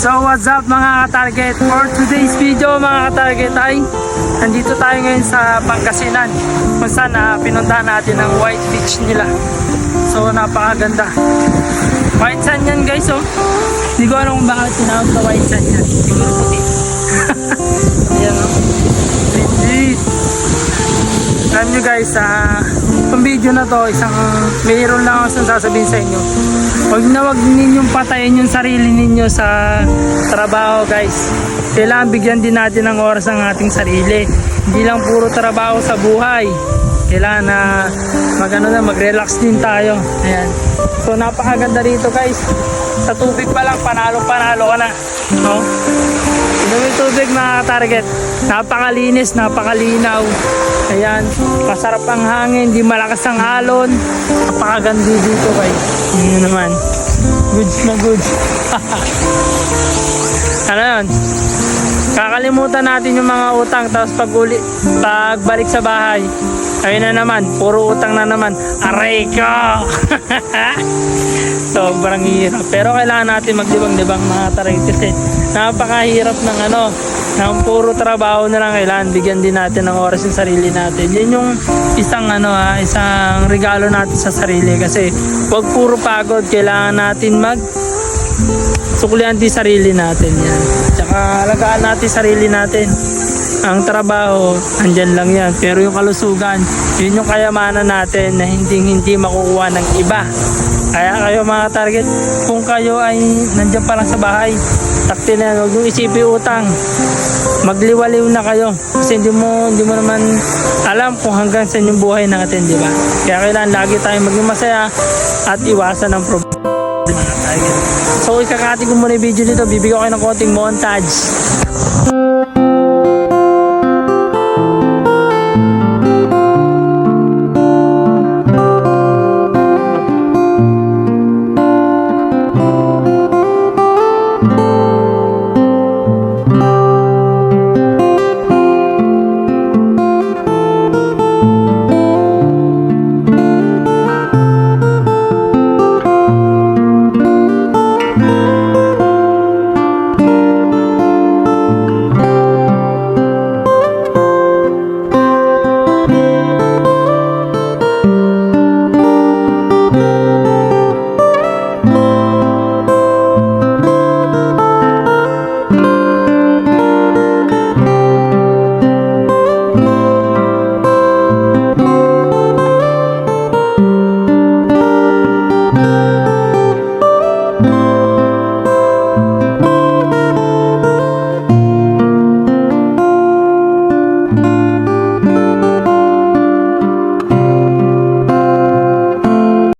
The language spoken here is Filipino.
So what's up mga ka-target? For today's video mga ka-target ay nandito tayo ngayon sa Pangasinan kung saan na pinuntahan natin ang White Beach nila. So napakaganda. White sand yan guys oh. Hindi ko alam kung bakit tinawag na white sand yan. Siguro puti. Ayan oh. Legit. Alam nyo guys, ah, itong video na to, isang mayroon lang ako sasabihin sa inyo. Huwag na huwag ninyong patayin yung sarili ninyo sa trabaho guys. Kailangan bigyan din natin ng oras ang ating sarili. Hindi lang puro trabaho sa buhay. Kailangan na mag, ano na, mag-relax din tayo. Ayan. So napakaganda rito guys. Sa tubig pa lang, panalo-panalo ka na. No? Inumin tubig mga target. Napakalinis, napakalinaw. Ayan, masarap ang hangin, di malakas ang alon. Napakaganda dito guys. Yun naman. Goods na goods. ano yun? Kakalimutan natin yung mga utang tapos pag uli, pagbalik sa bahay. Ayun na naman, puro utang na naman. Aray ko! Sobrang hirap. Pero kailangan natin maglibang-libang mga taray kasi napakahirap ng ano, ng puro trabaho na lang kailangan bigyan din natin ng oras yung sarili natin. Yun yung isang ano ha, isang regalo natin sa sarili kasi wag puro pagod, kailangan natin mag suklihan din sarili natin yan. Tsaka alagaan natin sarili natin. Ang trabaho, andyan lang yan. Pero yung kalusugan, yun yung kayamanan natin na hindi hindi makukuha ng iba. Kaya kayo mga target, kung kayo ay nandyan pa lang sa bahay, takti na yan, huwag nyo isipin utang. Magliwaliw na kayo. Kasi hindi mo, hindi mo naman alam kung hanggang saan yung buhay natin, di ba? Kaya kailangan lagi tayong maging masaya at iwasan ng problema. So ikakati ko muna yung video dito, bibigyan ko kayo ng konting montage.